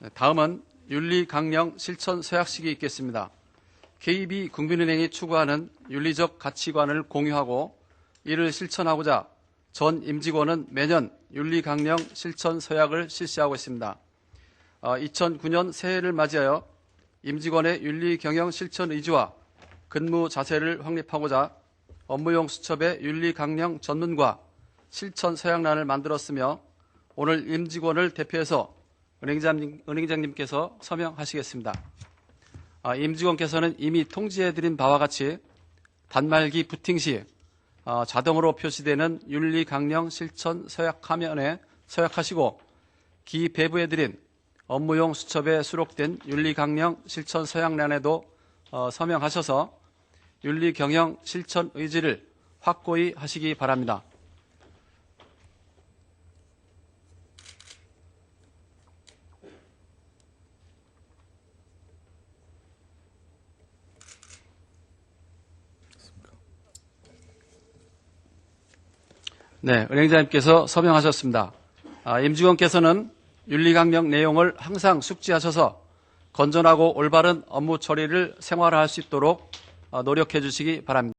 네, 다음은 윤리 강령 실천 서약식이 있겠습니다. KB 국민은행이 추구하는 윤리적 가치관을 공유하고 이를 실천하고자 전 임직원은 매년 윤리 강령 실천 서약을 실시하고 있습니다. 2009년 새해를 맞이하여 임직원의 윤리 경영 실천 의지와 근무 자세를 확립하고자 업무용 수첩의 윤리 강령 전문과 실천 서약란을 만들었으며 오늘 임직원을 대표해서 은행장님, 은행장님께서 서명하시겠습니다. 아, 임직원께서는 이미 통지해드린 바와 같이 단말기 부팅 시 어, 자동으로 표시되는 윤리 강령 실천 서약 화면에 서약하시고 기 배부해드린 업무용 수첩에 수록된 윤리 강령 실천 서약란에도 어, 서명하셔서 윤리 경영 실천 의지를 확고히 하시기 바랍니다. 네, 은행장님께서 서명하셨습니다. 아, 임직원께서는 윤리강령 내용을 항상 숙지하셔서 건전하고 올바른 업무 처리를 생활화할 수 있도록 어, 노력해 주시기 바랍니다.